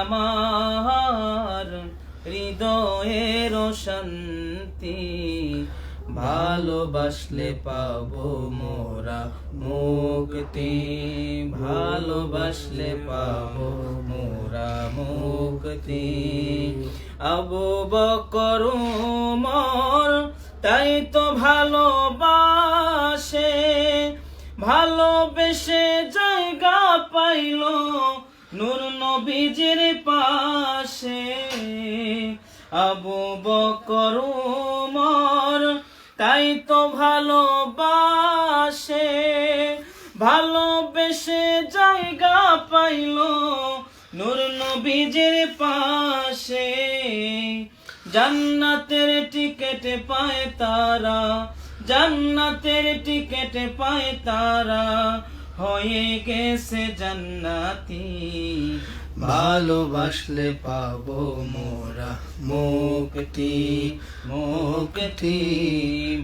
আমার হৃদয়ের শান্তি ভালোবাসলে পাবো মোরা মুক্তি, ভালোবাসলে পাবো মোরা মুক্তি। আবু বকর মর তাই তো ভালোবাসে, ভালোবেসে জায়গা পাইল নূর নবীজির পাশে আবু বকর মর তাই তো ভালোবাসে। ভালোবেসে জায়গা পাইল নূর নবীজির পাশে। জান্নাতের টিকেট পায় তারা, জান্নাতের টিকেট পায় তারা। হয়ে গেছে জান্নাতি। ভালোবাসলে পাবো মোরা মুক্তি মুক্তি।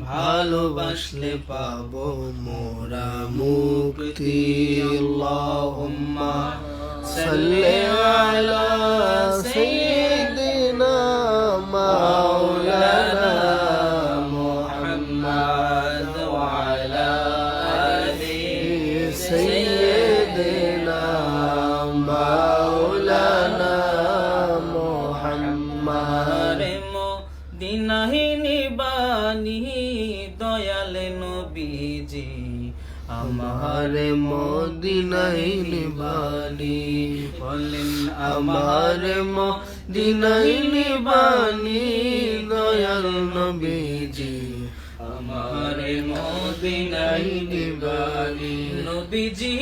ভালোবাসলে পাবো মোরা মুক্তি। আল্লাহুম্মা সাল্লি আলা সাইয়্যিদিনা মাওলানা। আমার মদিনাই নিবানি দয়াল নবীজি। আমার মদিনাই নিবানি নবীজি।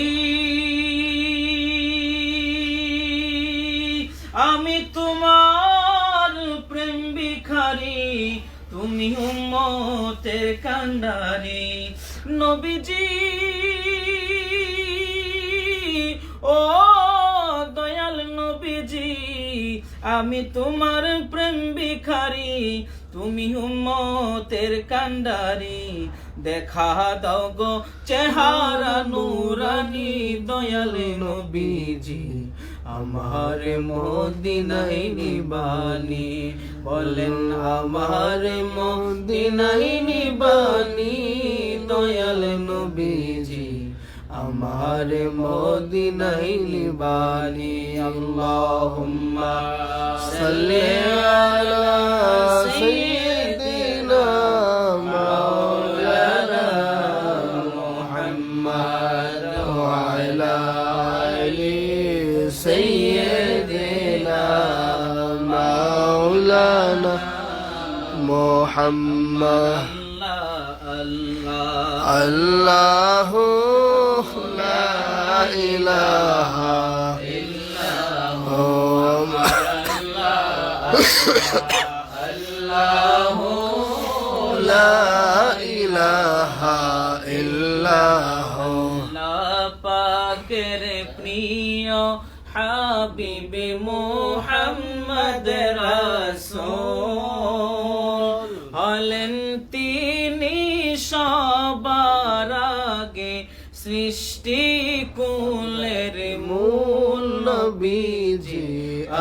আমি তোমার প্রেম ভিখারি, তুমি উম্মতের কান্ডারি। নবীজি, ও আমি তোমার প্রেম ভিখারি, তুমি উম্মতের কান্ডারি দেখা দাও গো চেহারা নুরানি দয়াল নবীজি, আমার মদিনাই নিবানি। বলেন, আমার মদিনাই নিবানি দয়াল নবীজি। আমার মদিনাই নিবানি আল্লাহুম্মা সাল্লি আলা সাইয়্যিদিনা মাওলানা মুহাম্মদ ওয়া আলা আলি সাইয়্যিদিনা মাওলানা মুহাম্মদ আল্লাহ আল্লাহ আল্লাহু লা ইলাহা লা ইলাহা ইল্লাহ আল্লাহ পাকের প্রিয় হাবিবে মোহাম্মদ রাসূল। হলেন তিনি সবার আগে সৃষ্টি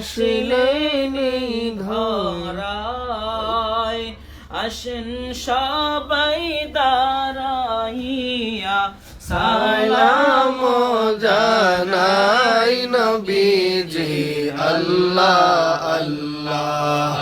আসিলেন ধরায় আসেন সবাই দাঁড়াইয়া সালাম জানাই নবীজি আল্লাহ আল্লাহ।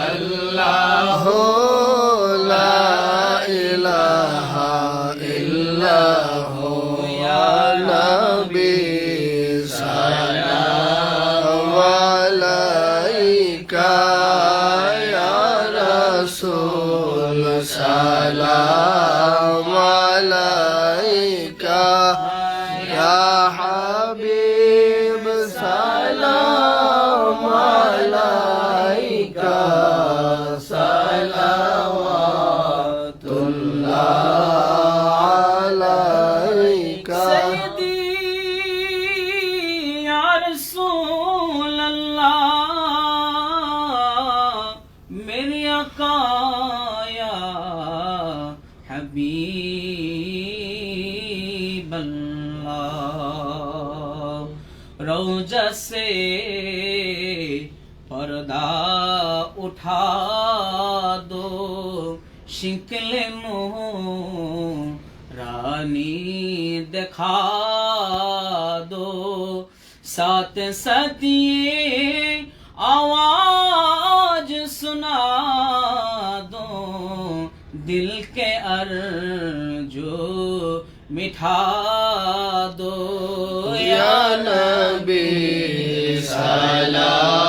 अल्लाह रोजा से पर्दा उठा दो, शिकले मुँह रानी दिखा दो। साथ साथ आवाज़ सुना दो, दिल के अर्जो মিঠা দয়ানবী সালাম।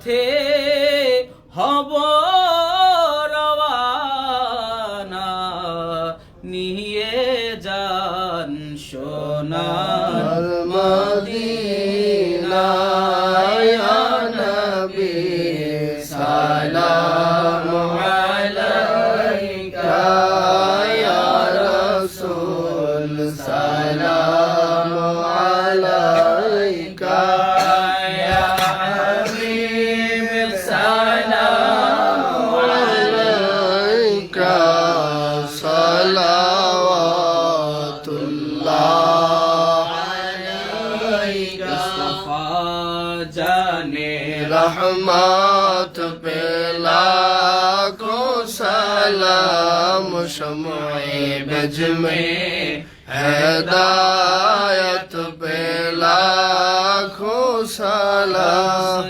পথে হব রওয়ানা নিয়ে যান সোনার में हैदायत पे लाखों सलाम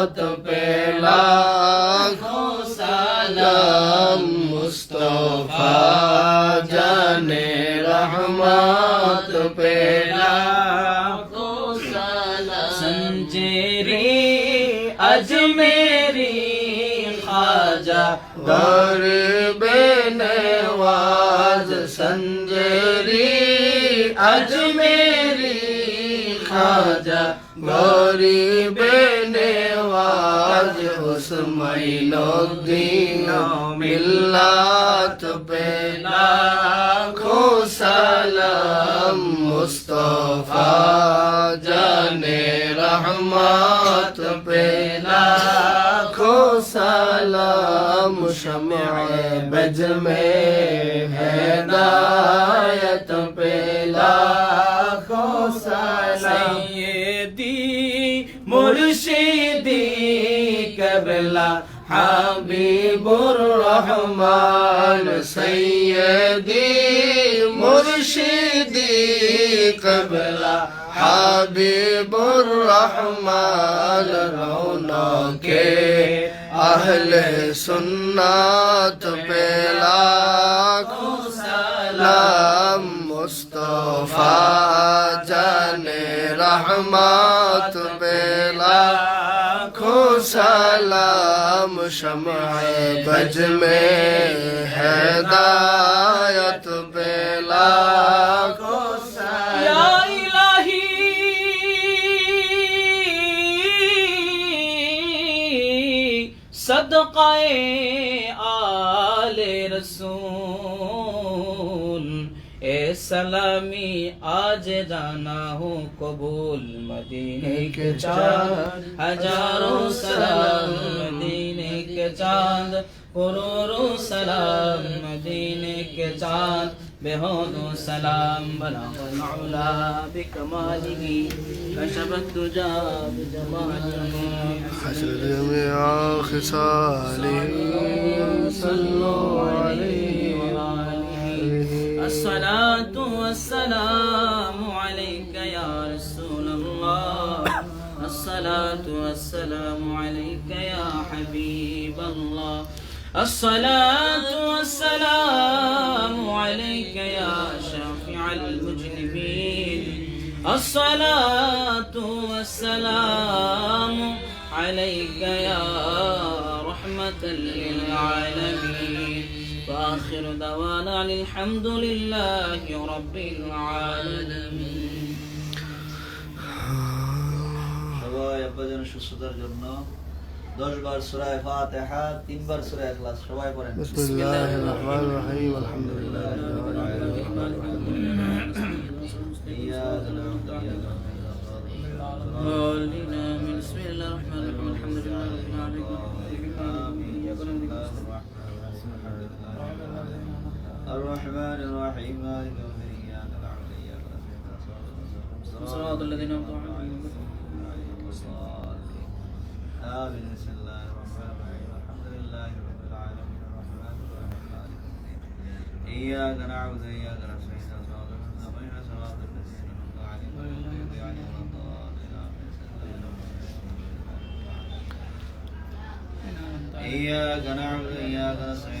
कुदरत पे लाखों सलाम मुस्तफा जाने रहमत पे लाखों सलाम संजेरी अजमेरी ख्वाजा गरीब नवाज संजरी अजमेरी खाजा गरीब আজ হুসমাইল দিন মিল্লাত পে লাখো সালাম মুস্তফা জানে রহমত পে লাখো সালাম শমে বজমে হেদায়ত পে লাখ কেবলা হাবিবুর রহমান সৈয়দি মুর্শিদি কেবলা, হাবিবুর রহমান, রৌনকে আহল সুন্নাত পেলা সালাম মুস্তফা, জানে রহমাত পেলা। سلام شمع بج میں ہدایت بلا کو یا الہی صدقے آل رسول सलामी आज जाना हो कबूल मदीने के चांद हजारों सलाम मदीने के चांद करोड़ों सलाम मदीने के चांद बेहोदो सलाम बना बिकमालगी कशबत तुजा जमाल में आख साली सल्लल्लाहु अलैहि الصلاة والسلام عليك يا رسول الله. الصلاة والسلام عليك يا حبيب الله. الصلاة والسلام عليك يا شافع المجنبين الصلاة والسلام عليك يا رحمة للعالمين. وآخر دعوانا أن الحمد لله رب العالمين সবাই আব্বাজানের সুস্থতার জন্য দশ বার সুরায় ফাতেহা তিনবার সুরায় ইখলাস সবাই পড়েন بسم الله الرحمن الرحيم الحمد لله رب العالمين إياك نعبد وإياك نستعين قولنا من بسم الله الرحمن الرحيم الحمد لله رب العالمين الرحمن الرحيم مالك يوم الدين إياك نعبد وإياك نستعين. صراط الذين أنعمت عليهم. آمين بسم الله الرحمن الرحيم. الحمد لله رب العالمين الرحمن الرحيم. مالك يوم الدين إياك نعبد وإياك نستعين. صراط المستقيم صراط الذين أنعمت عليهم. غير المغضوب عليهم. ولا الضالين آمين إياك نعبد وإياك نستعين.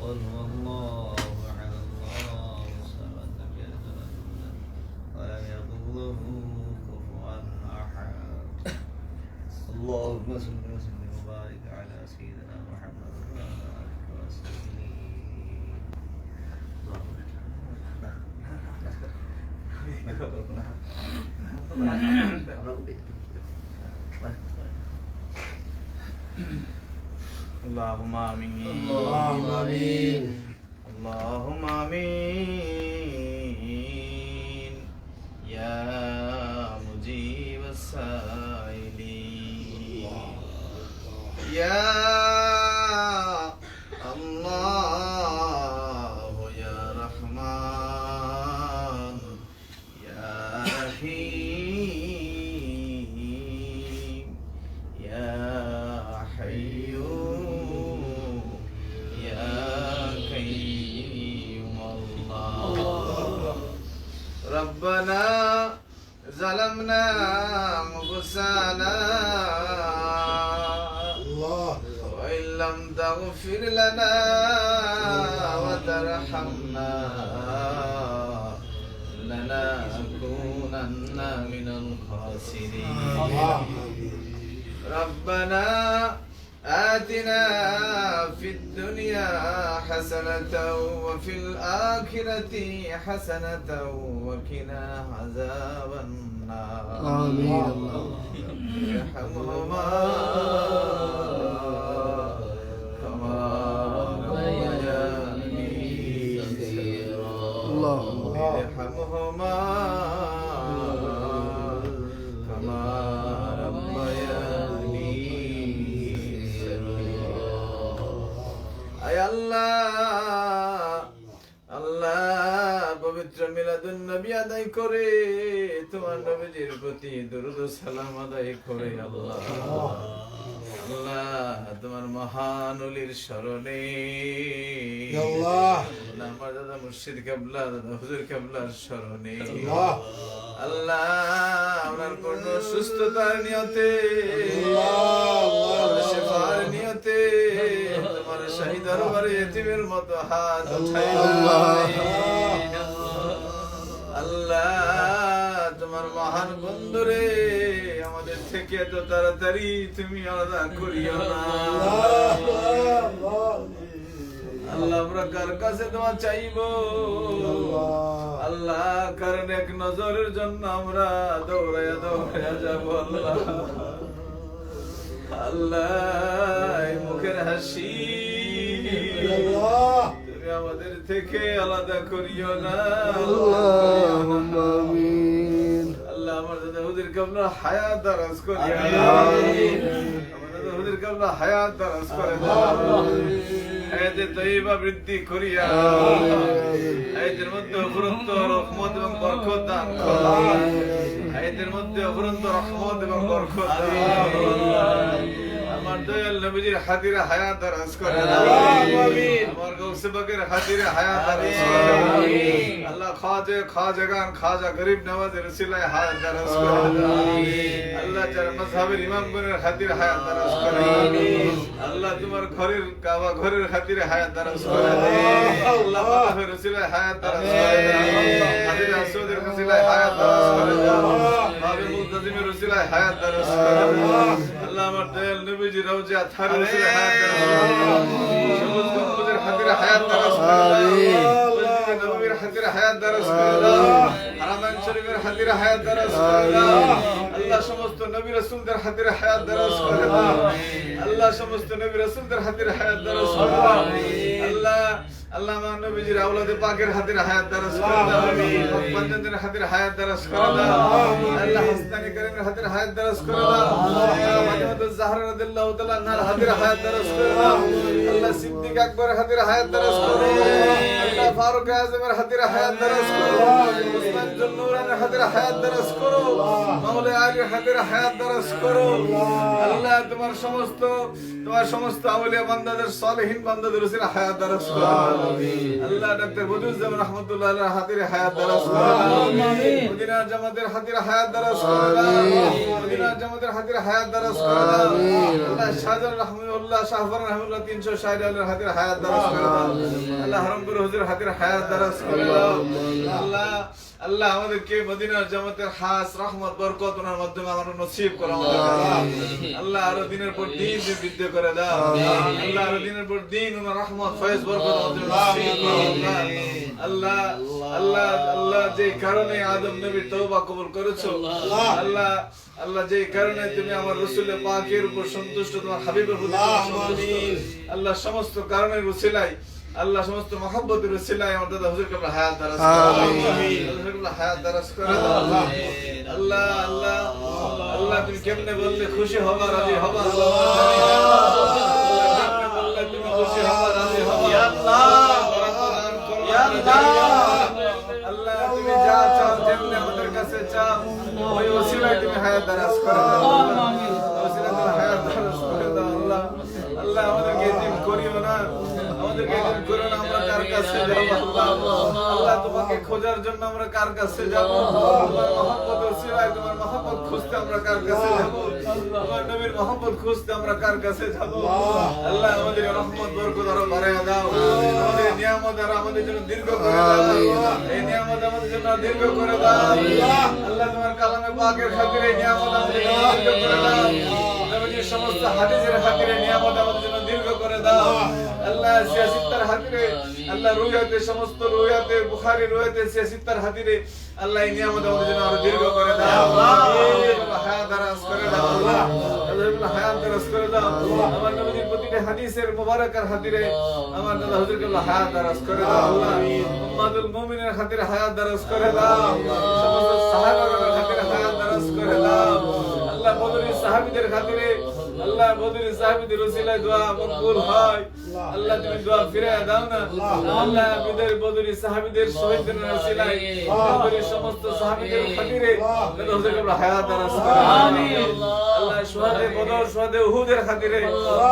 قل هو الله أحد الله. الصمد لم يلد ولم يكن له كفوا أحد اللهم صل وسلم اللهم آمين اللهم آمين حسنة وفي الآخرة حسنة وقنا عذاب النار. آمين. الله ارحمهما. মিলাদুন নবী আদায় করে তোমার নবীজির প্রতি দুরুদ সালাম আদায় করে আল্লাহ। আল্লাহ তোমার মহান অলির স্মরণে। আল্লাহ। আমার দাদা মুর্শিদ কাবলা দাদা হুজুর কাবলার স্মরণে। আল্লাহ। আপনার পূর্ণ সুস্থতার নিয়তে শেফার নিয়তে তোমার শাহী দরবারে এতিমের মতো হাত উঠাই। আল্লাহ। আমার বন্ধুরে আমাদের থেকে এত তাড়াতাড়ি তুমি আলাদা করিও না। আল্লাহ আমরা কার কাছে তোমার চাইব? আল্লাহ কারণ এক নজরের জন্য আমরা দৌড়াইয়া দৌড়াইয়া যাব, আল্লাহ। আল্লাহ মুখের হাসি তুমি আমাদের থেকে আলাদা করিও না। আল্লাহ দাদা হুদির হায়াত দারাজ করে। আমার দাদা হায়াত দারাজ করে। হায়াতে তৈবা বৃদ্ধি করিয়া। হায়াতের মধ্যে অফুরন্ত রহমত এবং বরকত দান হায়াতের মধ্যে অফুরন্ত রহমত এবং বরকত দান। আমার দয়াল নবীজির হাতিরে হায়াত দারাজ করে। দাও আমার গৌসে বাকের হাতিরে হায়াত দারাজ করে। দাও আল্লাহ খাজে খাজাগান খাজা গরিব নওয়াজের সিলায় হায়াত দারাজ করে। দাও আল্লাহ যারা মাযহাবের ইমামগণের খাতিরে হায়াত দারাজ করে। দাও আল্লাহ তোমার ঘরের কাবা ঘরের খাতিরে হায়াত দারাজ করে। দাও আল্লাহ মাযহাবের সিলায় হায়াত দারাজ করে। দাও হাজির আসওয়াদের সিলায় হায়াত দারাজ করে। দাও বাবে মুলতাজিমের সিলায় হায়াত দারাজ করে। দাও আল্লাহ আমার দয়াল নবীজি রওজা থারের সিলায় হায়াত সবুজ গম্বুজের খাতিরে হায়াত দাও। মসজিদে নববীর খাতিরে হায়াত দাও। হারামাইন শরীফের খাতিরে হায়াত দারাজ আল্লাহ সমস্ত নবী রাসূলদের খাতিরে হায়াত দারাজ আল্লাহ সমস্ত নবী রাসূলদের খাতিরে হায়াত দারাজ আল্লাহ আল্লাহ আমার নবীজির আওলাদে পাকের হাতের হায়াত দারাজ করে দাও। পঞ্চদের হাতের হায়াত দারাজ করে দাও। আল্লাহ হাসনানি করিমের হাতের হায়াত দারাজ করে দাও। ফাতিমাতুজ জাহরা রাদিয়াল্লাহু তাআলা হাতের হায়াত দারাজ করে দাও। আল্লাহ সিদ্দিক আকবরের হাতের হায়াত দারাজ করে দাও। আল্লাহ ফারুক আজমের হাতের হায়াত দারাজ করো। উসমান জুন্নুরানের হাতের হায়াত দারাজ করো। মাওলা আলীর হাতের হায়াত দারাজ করো। আল্লাহ তোমার সমস্ত তোমার সমস্ত আউলিয়া বান্দাদের সালেহীন বান্দাদের উসিলা হায়াত দারাজ করো। আল্লাহ ডাক্তার বদরুজ্জামান রহমাতুল্লাহ আলাইহির হাতের হায়াত দারাজ করো। মদিনা জামাতের হাতের হায়াত দারাজ করো। জামাতের হাতের হায়াত দারাজ করে দাও। আল্লাহ শাহজালাল রহমানুল্লাহ শাহফর রহমানুল্লাহ 360 আলের হাতের হায়াত দারাজ করে দাও। আল্লাহ হরমপুর হুজুর হাতের হায়াত দারাজ করে দাও। আল্লাহ আল্লাহ আমাদেরকে মদিনার জামাতের হাস রহমত বরকত ওনার মাধ্যমে আমরা নসিব করো আমাদের আল্লাহ আরও দিনের পর দিন দিন বৃদ্ধি করে দাও। আল্লাহ আরও দিনের পর দিন ওনার রহমত ফয়েজ বরকত আমাদের নসিব করো আল্লাহ। আল্লাহ আল্লাহ আল্লাহ যে কারণে আদম নবীর তওবা কবুল করেছ আল্লাহ। আল্লাহ যে কারণে তুমি আমার রসুলের পাকের উপর সন্তুষ্ট তোমার হাবিবের প্রতি আল্লাহ সমস্ত কারণের উসিলাই আল্লাহ সমস্ত মহব্বতের উসিলাই আমার দাদা হুজুর কাবলা হায়াত করে। দাও আল্লাহ আল্লাহ আল্লাহ তুমি কেমনে বললে খুশি হবা রাজি হবা? আল্লাহ। দারাজ করে খোঁজার জন্য আমরা কার কাছে যাব? তোমার মহব্বত ওসিলায় তোমার মহব্বত খুঁজতে আমরা কার কাছে যাব? তোমার নবীর মহব্বত খুঁজতে আমরা কার কাছে যাব? আল্লাহ আমাদের রহমত বরকত আরও বাড়ায় দাও। আমাদের নিয়ামত আর আমাদের জন্য দীর্ঘ করে দাও। এই নিয়ামত আমাদের জন্য দীর্ঘ করে দাও। আল্লাহ তোমার কালামে পাকের খাতিরে নিয়ামত আমাদের দীর্ঘ করে দাও। নবীজির সমস্ত হাদিসের খাতিরে নিয়ামত আমাদের জন্য দীর্ঘ করে দাও। আল্লাহ সিয়াসিত্তার হাতিরে আল্লাহ রুয়াতে সমস্ত রুয়াতে বুখারী রুয়াতে সিয়াসিত্তার হাতিরে আল্লাহ এই নিয়ামত আমাদের জন্য আরও দীর্ঘ করে দাও। হায়াত দারাজ করে দাও। আল্লাহ। আল্লাহ হায়াত দারাজ করে দাও। আমার নবীজির প্রতিটি হাদিসের মুবারকার হাতিরে আমার দাদা হুজুরকে আল্লাহ হায়াত দারাজ করে দাও। আল্লাহ উম্মাতুল মুমিনের খাতিরে হায়াত দারাজ করে দাও। সমস্ত সাহাবাগণের খাতিরে হায়াত দারাজ করে দাও। আল্লাহ সাহাবীদের খাতিরে আল্লাহ বদরি সাহাবীদের উসিলায় দোয়া মকবুল হয়। আল্লাহ তুমি দোয়া ফিরে দাও না। আল্লাহ বিদের বদরি সাহাবীদের শহীদদের উসিলায় বদরি সমস্ত সাহাবীদের খাতিরে হুজুরকে আল্লাহ হায়াত দারাজ করে আমিন। আল্লাহ শুহাদে বদর শুহাদে উহুদের খাতিরে।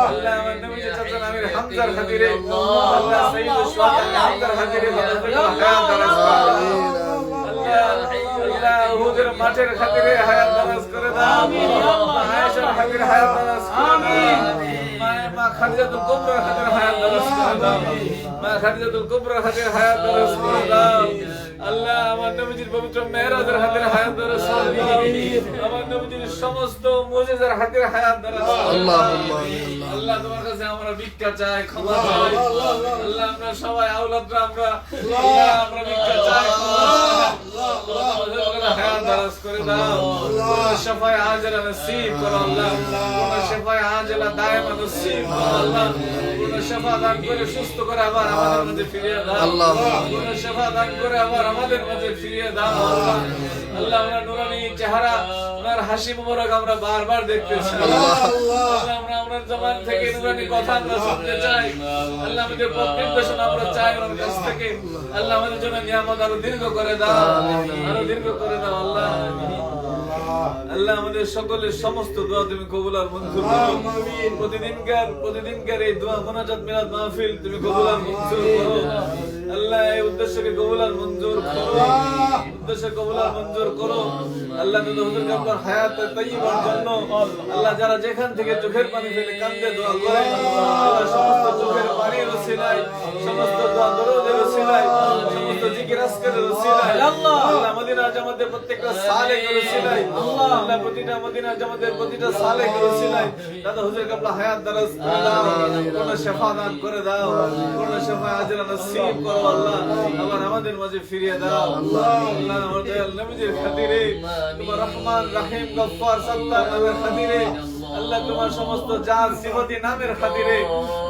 আল্লাহ আমার নবীজি চাচা আমির হামজার খাতিরে। আল্লাহ সাইয়্যিদ শুহাদা হামজার খাতিরে দাদা হুজুরকে হায়াত দারাজ করে আল্লাহ উহুদের মাঠের খাতিরে হায়াত দারাজ করে দাও। আয়েশার খাতিরে হায়াত দারাজ মায়ের মা খাদিজাতুল কুবরার খাতিরে হায়াত দারাজ করে দাও। মা খাদিজাতুল কুবরার খাতিরে হায়াত দারাজ করে দাও। আল্লাহ আমার নবীজির পবিত্র মেহরাজের হাতের হায়াত দাও আমার নবীজির সমস্ত মুজিজার হাতের হায়াত করে আল্লাহ তোমার কাছে আমরা ভিক্ষা চাই ক্ষমা চাই। আল্লাহ আমরা সবাই আওলাদরা আমরা আমরা ভিক্ষা চাই হায়াত করে দাও। করো আল্লাহ। করো আল্লাহ। পূর্ণ শফা দান করে সুস্থ করে আবার আমাদের মধ্যে ফিরিয়ে দাও। আল্লাহ। দান করে আবার আমাদের মাঝে ফিরিয়ে দাও আল্লাহ। আল্লাহ আমরা নুরানি চেহারা ওনার হাসি মুবারক আমরা বারবার দেখতেছি। আল্লাহ। আমরা আমরা জবান থেকে নুরানি কথা আমরা শুনতে চাই। আল্লাহ আমাদের পথ নির্দেশন আমরা চাই ওনার কাছ থেকে। আল্লাহ আমাদের জন্য নিয়ামত আরও দীর্ঘ করে দাও। আরও দীর্ঘ করে দাও আল্লাহ। আল্লাহ আমাদের সকলের সমস্ত দোয়া তুমি কবুল আর মঞ্জুর করো। প্রতিদিনকার প্রতিদিনকার এই দোয়া মোনাজাত মিলাদ মাহফিল তুমি কবুল আর মঞ্জুর করো। আল্লাহ এই উদ্দেশ্যকে কবুল আর মঞ্জুর করো। উদ্দেশ্য কবুল আর মঞ্জুর করো। আল্লাহ তুমি হুজুর কাপড় হায়াত তাইয়িবার জন্য আল্লাহ যারা যেখান থেকে চোখের পানি ফেলে কান্দে দোয়া করে আল্লাহ সমস্ত চোখের পানির ওসিলায় সমস্ত দোয়া দরুদের ওসিলায় আল্লাহ। মদিনা জামাতের প্রত্যেকটা সালেকের ওসিলায় আল্লাহ। প্রতিটা মদিনা জামাতের প্রতিটা সালেকের ওসিলায় দাদা হুজুর কাবলা হায়াত দারাজ করে দাও কোন শেফা দান করে দাও। কোন শেফা আজরা নসিব করো আল্লাহ। আবার আমাদের মাঝে ফিরিয়ে দাও। আল্লাহ। খাতিরে তোমার রহমান রহিম গফফার সত্তার নামের খাতিরে আল্লাহ তোমার সমস্ত জাত সিফতি নামের খাতিরে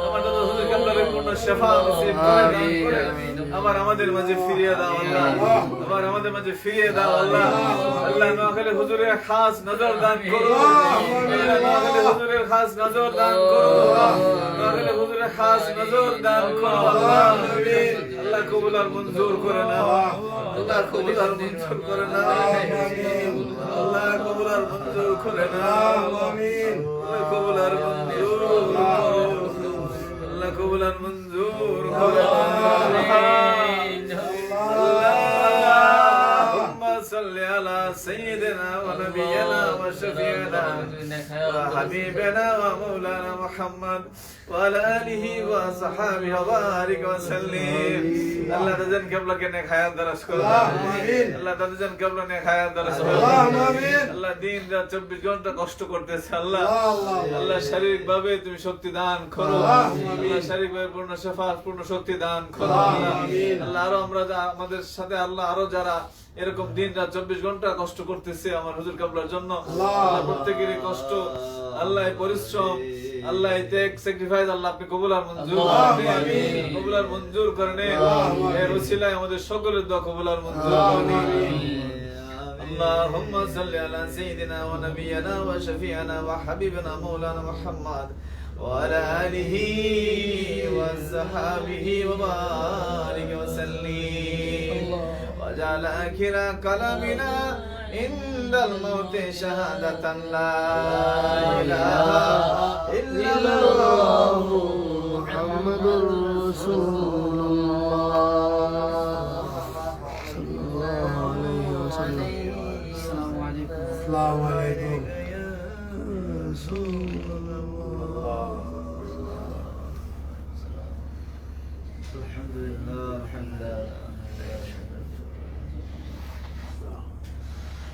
আমার দাদা হুজুর পূর্ণ শেফা নসিব করে আবার আমাদের মাঝে ফিরিয়ে দাও আল্লাহ। আবার আমাদের মাঝে ফিরিয়ে দাও আল্লাহ। আল্লাহ নোয়াখালী হুজুরের খাস নজর দান করো। নোয়াখালী হুজুরের খাস নজর দান করো। নোয়াখালী হুজুরের খাস নজর দান করো আল্লাহ। আল্লাহ কবুল আর মঞ্জুর করে নাও। আল্লাহ কবুল আর মঞ্জুর করে নাও। আল্লাহ কবুল আর মঞ্জুর করে আল্লাহ কবুল আর মঞ্জুর করো। কবুল صل على سيدنا ونبينا وشفيعنا وحبيبنا ومولانا محمد وعلى آله وصحابه وبارك وسلم আল্লাহ তাদের কেবলাকে নেক হায়াত দারাজ করো আল্লাহ তাদের কেবলা নেক হায়াত দারাজ করো আল্লাহ দিন রাত চব্বিশ ঘন্টা কষ্ট করতেছে আল্লাহ আল্লাহ শারীরিক ভাবে তুমি শক্তি দান করো আল্লাহ শারীরিক ভাবে পূর্ণ শেফা পূর্ণ শক্তি দান করো আল্লাহ আল্লাহ আরো আমরা যা- আমাদের সাথে আল্লাহ আরো যারা এরকম দিন রাত চব্বিশ ঘন্টা কষ্ট করতেছে আমার হুজুর কাবলার জন্য আল্লাহ প্রত্যেকেরই কষ্ট আল্লাহ এই পরিশ্রম আল্লাহ এই ত্যাগ স্যাক্রিফাইস আল্লাহ আপনি কবুল আর মঞ্জুর করেন কবুল আর মঞ্জুর করেন এর উসিলায় আমাদের সকলের দোয়া কবুল আর মঞ্জুর করেন اللهم صل على سيدنا ونبينا وشفيعنا وحبيبنا مولانا محمد وعلى آله وصحابه وبارك وسلم آخر كلامنا عند الموت شهادة لا إله إلا الله محمد رسول الله. صلى الله عليه وسلم السلام عليكم السلام عليكم رسول الله الحمد لله حمدا